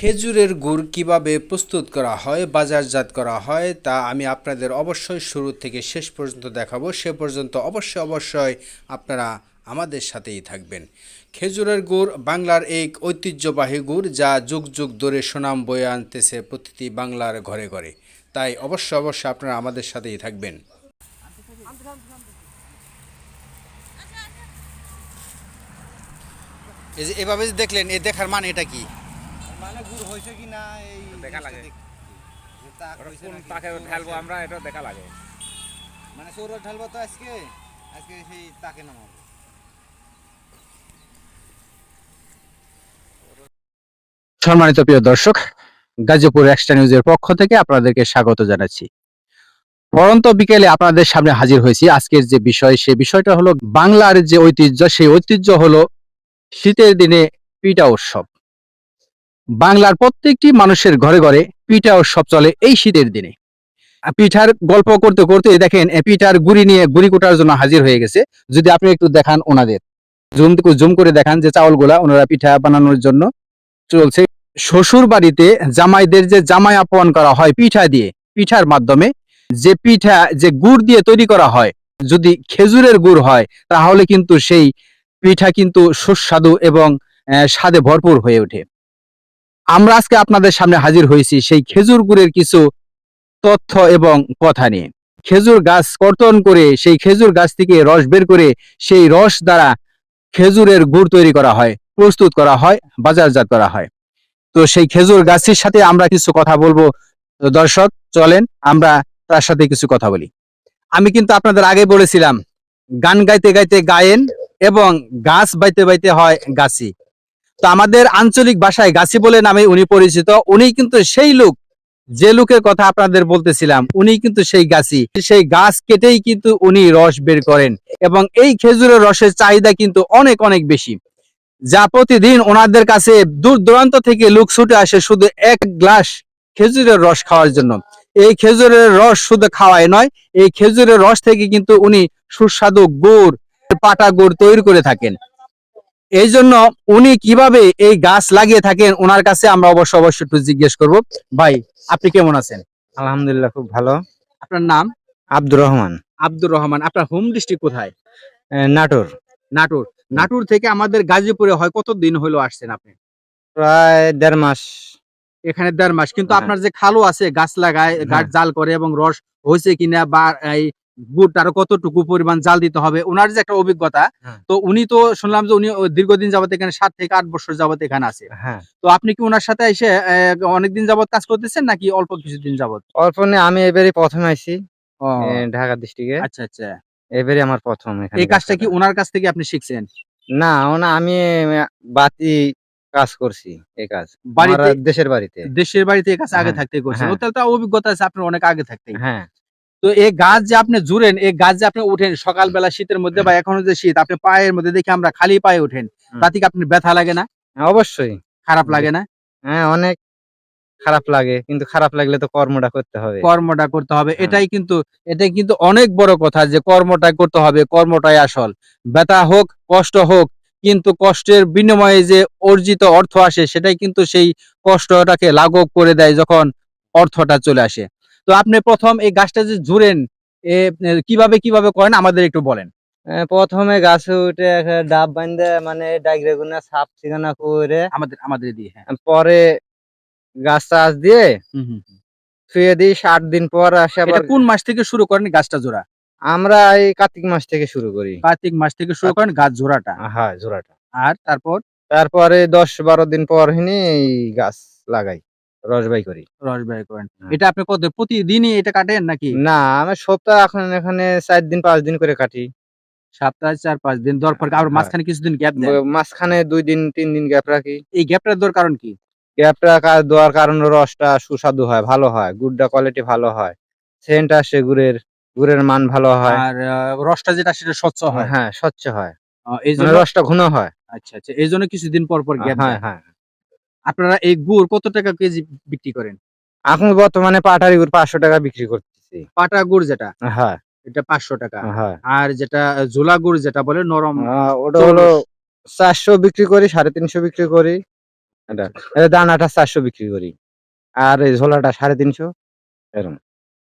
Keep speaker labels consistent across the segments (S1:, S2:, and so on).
S1: খেজুরের গুড় কীভাবে প্রস্তুত করা হয়, বাজারজাত করা হয়, তা আমি আপনাদের অবশ্যই শুরু থেকে শেষ পর্যন্ত দেখাবো। সে পর্যন্ত অবশ্যই অবশ্যই আপনারা আমাদের সাথেই থাকবেন। খেজুরের গুড় বাংলার এক ঐতিহ্যবাহী গুড় যা যুগ যুগ ধরে সুনাম বয়ে আনতেছে প্রতিটি বাংলার ঘরে ঘরে। তাই অবশ্যই অবশ্যই আপনারা আমাদের সাথেই থাকবেন। এভাবে দেখলেন, এ দেখার মানে এটা কি?
S2: গুড় হয়েছে কি না এই
S3: দেখা লাগে।
S2: তাকে
S3: ঢালবো আমরা এটা দেখা লাগে।
S2: মানে সৌর ঢালবো তো আজকে আজকে সেই তাকে নামাবো।
S1: সম্মানিত প্রিয় দর্শক গাজীপুর এক্সট্রা নিউজের পক্ষ থেকে আপনাদেরকে স্বাগত জানাচ্ছি। পরন্ত বিকেলে আপনাদের সামনে হাজির হয়েছি আজকের যে বিষয় সে বিষয়টা হলো বাংলার যে ঐতিহ্য সেই ঐতিহ্য হলো শীতের দিনে পিঠা উৎসব। বাংলার প্রত্যেকটি মানুষের ঘরে ঘরে পিঠা উৎসব চলে এই শীতের দিনে। পিঠার গল্প করতে করতে দেখেন পিঠার গুড়ি নিয়ে গুড়ি কোটার জন্য হাজির হয়ে গেছে। যদি আপনি একটু দেখান ওনাদের। জুম জুম করে দেখান যে চাউলগুলা ওনারা পিঠা বানানোর জন্য চলছে। শ্বশুর বাড়িতে জামাইদের যে জামাই আপন করা হয় পিঠা দিয়ে, পিঠার মাধ্যমে যে পিঠা, যে গুড় দিয়ে তৈরি করা হয়, যদি খেজুরের গুড় হয়, তাহলে কিন্তু সেই পিঠা কিন্তু সুস্বাদু এবং স্বাদে ভরপুর হয়ে ওঠে। আমরা আজকে আপনাদের সামনে হাজির হয়েছি সেই খেজুর গুড়ের কিছু তথ্য এবং কথা নিয়ে। খেজুর গাছ কর্তন করে, সেই খেজুর গাছ থেকে রস বের করে, সেই রস দ্বারা খেজুরের গুড় তৈরি করা হয়, প্রস্তুত করা হয়, বাজারজাত করা হয়। তো সেই খেজুর গাছের সাথে আমরা কিছু কথা বলব। দর্শক, চলেন আমরা তার সাথে কিছু কথা বলি। আমি কিন্তু আপনাদের আগে বলেছিলাম, গান গাইতে গাইতে গায়েন এবং গাছ বাইতে বাইতে হয় গাছি। তো আমাদের আঞ্চলিক ভাষায় গাছি বলে নামে উনি পরিচিত। উনি কিন্তু সেই লোক, যে লোকের কথা আপনাদের বলতেছিলাম, উনি কিন্তু সেই গাছি। সেই গাছ কেটেই কিন্তু উনি রস বের করেন এবং এই খেজুরের রসের চাহিদা কিন্তু অনেক অনেক বেশি। যা প্রতিদিন ওনাদের কাছে দূর দূরান্ত থেকে লোক ছুটে আসে শুধু এক গ্লাস খেজুরের রস খাওয়ার জন্য। এই খেজুরের রস শুধু খাওয়াই নয়, এই খেজুরের রস থেকে কিন্তু উনি সুস্বাদু গুড়, পাটা গুড় তৈরি করে থাকেন। এই জন্য উনি কীভাবে এই গাছ লাগিয়ে থাকেন ওনার কাছে আমরা অবশ্য অবশ্যই একটু জিজ্ঞেস করব। ভাই আপনি কেমন আছেন?
S2: আলহামদুলিল্লাহ খুব ভালো।
S1: আপনার নাম?
S2: আব্দুর রহমান।
S1: আব্দুর রহমান। আপনার হোম ডিস্ট্রিক্ট কোথায়?
S2: নাটোর।
S1: নাটোর। নাটোর থেকে আমাদের গাজীপুরে হয় কত দিন হলো আসছেন আপনি?
S2: প্রায় দেড় মাস।
S1: এখানে দেড় মাস। কিন্তু
S2: হ্যাঁ।
S1: আপনার যে খালো আছে গাছ লাগায় গাছ
S2: হ্যাঁ।
S1: জাল করে এবং রস হয়েছে কিনা বা এই গুড় আরও কতটুকু পরিমাণ জাল দিতে হবে ওনার যে একটা অভিজ্ঞতা
S2: হ্যাঁ।
S1: তো উনি তো শুনলাম যে উনি দীর্ঘদিন যাবত এখানে সাত থেকে আট বছর যাবত এখানে আছে।
S2: হ্যাঁ।
S1: তো আপনি কি ওনার সাথে এসে অনেকদিন যাবত কাজ করতেছেন নাকি অল্প কিছুদিন যাবত?
S2: অল্প নিয়ে আমি এবারে প্রথমে আইছি ঢাকা ডিস্ট্রিক্টে
S1: আচ্ছা আচ্ছা।
S2: এবারে আমার প্রথম
S1: এই কাজটা কি। ওনার কাছ থেকে আপনি শিখছেন?
S2: না ওনা আমি বাতি কাজ করছি এই কাজ।
S1: বাড়িতে
S2: দেশের বাড়িতে।
S1: দেশের বাড়িতে এই কাজ আগে
S2: হ্যাঁ,
S1: থাকতে করছেন। তাহলে তো অভিজ্ঞতা আছে আপনার অনেক আগে থাকতে
S2: হ্যাঁ।
S1: তো এই গাছ যে আপনি জুড়েন এই গাছ যে আপনি উঠেন সকালবেলা শীতের মধ্যে বা এখনও যে শীত আপনি পায়ের মধ্যে দেখি আমরা খালি পায়ে উঠেন। তাতে কি আপনার ব্যথা লাগে না?
S2: অবশ্যই।
S1: খারাপ লাগে না?
S2: হ্যাঁ অনেক খারাপ লাগে কিন্তু খারাপ লাগলে তো কর্মটা করতে হবে।
S1: কর্মটা করতে হবে
S2: হ্যাঁ।
S1: এটাই কিন্তু এটাই কিন্তু অনেক বড় কথা যে কর্মটা করতে হবে কর্মটাই আসল। ব্যথা হোক কষ্ট হোক কিন্তু কষ্টের বিনিময়ে যে অর্জিত অর্থ আসে সেটাই কিন্তু সেই কষ্টটাকে লাঘব করে দেয় যখন অর্থটা চলে আসে। তো আপনি প্রথম এই গাছটা যে জুড়েন এ কীভাবে কীভাবে করেন? আমাদের একটু বলেন।
S2: প্রথমে গাছে উঠে একটা ডাব বান্ধে মানে ডাইগ্রে গুনা সাপ ঠিকানা করে।
S1: আমাদের আমাদের দিয়ে হ্যাঁ।
S2: পরে গাছ চাষ দিয়ে
S1: হুম, হুম, হুম।
S2: শুয়ে দিই ষাট দিন পর আসে আবার
S1: কোন মাস থেকে শুরু করেন গাছটা জোড়া
S2: আমরা এই কার্তিক মাস থেকে শুরু করি।
S1: কার্তিক মাস থেকে শুরু করেন গাছ জোড়াটা
S2: হ্যাঁ জোড়াটা
S1: আর তারপর?
S2: তারপরে দশ বারো দিন পর হিনি এই গাছ লাগাই। রসবাই করি।
S1: রস ব্যয় করেন।
S2: হ্যাঁ।
S1: এটা আপনি কত প্রতিদিনই এটা কাটেন নাকি?
S2: না আমি সপ্তাহ এখন এখানে চার দিন পাঁচ দিন করে কাটি।
S1: সপ্তাহে চার পাঁচ দিন দর পর আবার
S2: হ্যাঁ।
S1: মাঝখানে কিছুদিন গ্যাপ দেন।
S2: মাঝখানে দুই দিন তিন দিন গ্যাপ রাখি।
S1: এই গ্যাপটার দর কারণ কি?
S2: গ্যাপটা দেওয়ার কারণে রসটা সুস্বাদু হয় ভালো হয় গুড়টা কোয়ালিটি ভালো হয় সেন্ট আসে গুড়ের গুড়ের মান ভালো হয়।
S1: আর রসটা যেটা সেটা স্বচ্ছ হয়।
S2: হ্যাঁ স্বচ্ছ হয়।
S1: এই
S2: মানে
S1: জন্য
S2: রসটা ঘন হয়।
S1: আচ্ছা আচ্ছা এই জন্য কিছুদিন পর পর গ্যাপ
S2: হ্যাঁ হ্যাঁ।
S1: আপনারা এই গুড় কত টাকা কেজি বিক্রি করেন?
S2: এখন বর্তমানে পাটারি গুড় পাঁচশো টাকা বিক্রি করতেছি।
S1: পাটা গুড় যেটা?
S2: হ্যাঁ।
S1: এটা পাঁচশো টাকা।
S2: হ্যাঁ।
S1: আর যেটা ঝোলা গুড় যেটা বলে নরম
S2: ওটা হলো চারশো বিক্রি করি সাড়ে তিনশো বিক্রি করি। দানাটা চারশো বিক্রি করি। আর এই ঝোলাটা সাড়ে তিনশো এরকম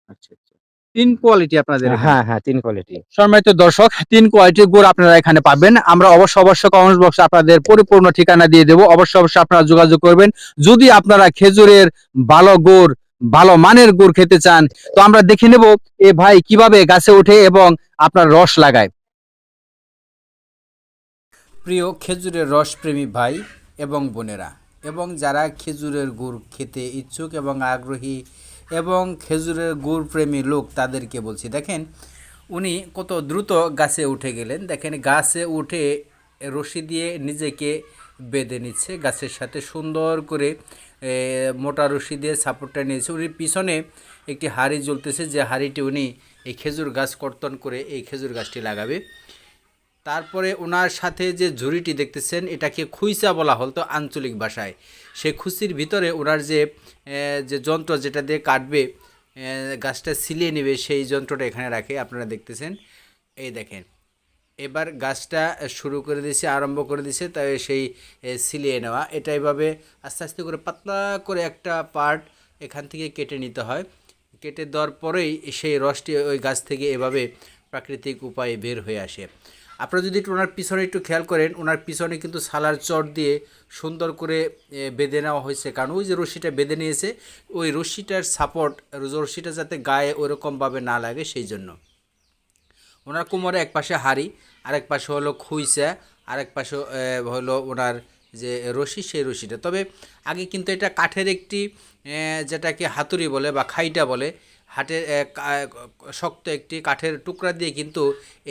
S4: আচ্ছা আচ্ছা। তিন কোয়ালিটি আপনাদের
S2: হ্যাঁ হ্যাঁ তিন কোয়ালিটি
S4: সম্মানিত দর্শক তিন কোয়ালিটির গুড় আপনারা এখানে পাবেন। আমরা অবশ্য অবশ্য কমেন্ট বক্সে আপনাদের পরিপূর্ণ ঠিকানা দিয়ে দেবো। অবশ্য অবশ্যই আপনারা যোগাযোগ করবেন। যদি আপনারা খেজুরের ভালো গুড় ভালো মানের গুড় খেতে চান তো আমরা দেখে নেব এ ভাই কীভাবে গাছে ওঠে এবং আপনার রস লাগায়। প্রিয় খেজুরের রস প্রেমী ভাই এবং বোনেরা এবং যারা খেজুরের গুড় খেতে ইচ্ছুক এবং আগ্রহী এবং খেজুরের গুড় প্রেমী লোক তাদেরকে বলছি, দেখেন, উনি কত দ্রুত গাছে উঠে গেলেন। দেখেন, গাছে উঠে রশি দিয়ে নিজেকে বেঁধে নিচ্ছে। গাছের সাথে সুন্দর করে মোটা রশি দিয়ে সাপোর্টটা নিয়েছে। উনি পিছনে একটি হাড়ি জ্বলতেছে, যে হাড়িটি উনি এই খেজুর গাছ কর্তন করে এই খেজুর গাছটি লাগাবে। তারপরে ওনার সাথে যে ঝুড়িটি দেখতেছেন, এটাকে খুইসা বলা হতো আঞ্চলিক ভাষায়। সেই খুসির ভিতরে ওনার যে যে যন্ত্র যেটা দিয়ে কাটবে গাছটা সিলিয়ে নেবে, সেই যন্ত্রটা এখানে রাখে, আপনারা দেখতেছেন। এই দেখেন, এবার গাছটা শুরু করে দিয়েছে আরম্ভ করে দিয়েছে তাই সেই সিলিয়ে নেওয়া। এটা এভাবে আস্তে আস্তে করে পাতলা করে একটা পার্ট এখান থেকে কেটে নিতে হয়। কেটে দেওয়ার পরেই সেই রসটি ওই গাছ থেকে এভাবে প্রাকৃতিক উপায়ে বের হয়ে আসে। আপনারা যদি একটু ওনার পিছনে একটু খেয়াল করেন, ওনার পিছনে কিন্তু সালার চট দিয়ে সুন্দর করে বেঁধে নেওয়া হয়েছে। কারণ ওই যে রশিটা বেঁধে নিয়েছে, ওই রশিটার সাপোর্ট রশিটা যাতে গায়ে ওরকমভাবে না লাগে সেই জন্য। ওনার কোমরে এক পাশে হাড়ি, আরেক পাশে হলো খুইসা আরেক পাশে হলো ওনার যে রশি, সেই রশিটা। তবে আগে কিন্তু এটা কাঠের একটি যেটাকে হাতুড়ি বলে বা খাইটা বলে কা- শক্ত একটি কাঠের টুকরা দিয়ে কিন্তু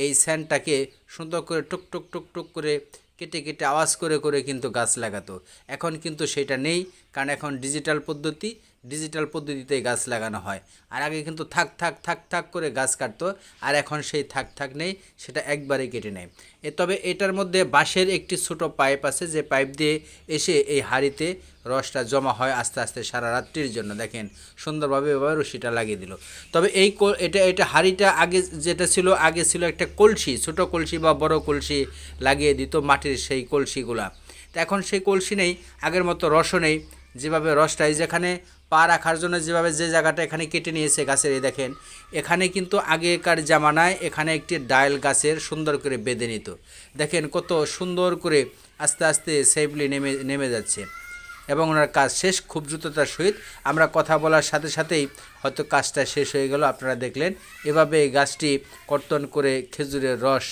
S4: এই স্যান্ডটাকে সুন্দর করে টুক টুক টুক টুক করে কেটে কেটে আওয়াজ করে করে কিন্তু গাছ লাগাতো। এখন কিন্তু সেটা নেই, কারণ এখন ডিজিটাল পদ্ধতি ডিজিটাল পদ্ধতিতে গাছ লাগানো হয়। আর আগে কিন্তু থাক থাক থাক থাক করে গাছ কাটতো, আর এখন সেই থাক থাক নেই, সেটা একবারে কেটে নেয়। এ তবে এটার মধ্যে বাঁশের একটি ছোট পাইপ আছে, যে পাইপ দিয়ে এসে এই হাঁড়িতে রসটা জমা হয় আস্তে আস্তে সারা রাত্রির জন্য। দেখেন, সুন্দরভাবে এভাবে রশিটা লাগিয়ে দিল। তবে এই এটা এটা হাঁড়িটা আগে যেটা ছিল, আগে ছিল একটা কলসি, ছোট কলসি বা বড় কলসি লাগিয়ে দিত মাটির সেই কলসিগুলা। তো এখন সেই কলসি নেই, আগের মতো রসও নেই যেভাবে রসটা, এই যেখানে পা রাখার জন্য যেভাবে যে জায়গাটা এখানে কেটে নিয়েছে গাছের, এই দেখেন, এখানে কিন্তু আগেকার জামানায় এখানে একটি ডায়াল গাছের সুন্দর করে বেঁধে নিত। দেখেন কত সুন্দর করে আস্তে আস্তে সেফলি নেমে নেমে যাচ্ছে। এবং ওনার কাজ শেষ, খুব দ্রুততার সহিত। আমরা কথা বলার সাথে সাথেই হয়তো কাজটা শেষ হয়ে গেল। আপনারা দেখলেন, এভাবে এই গাছটি কর্তন করে খেজুরের রস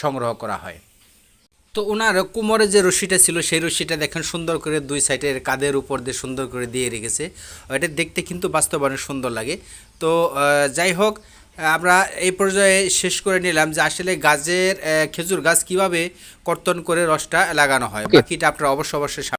S4: সংগ্রহ করা হয়। তো ওনার কোমরে যে রশিটা ছিল সেই রশিটা দেখেন সুন্দর করে দুই সাইডের কাঁধের উপর দিয়ে সুন্দর করে দিয়ে রেখেছে। এটা দেখতে কিন্তু বাস্তব অনেক সুন্দর লাগে। তো যাই হোক আমরা এই পর্যায়ে শেষ করে নিলাম যে আসলে গাছের খেজুর গাছ কীভাবে কর্তন করে রসটা লাগানো হয়। বাকিটা আপনারা অবশ্য অবশ্যই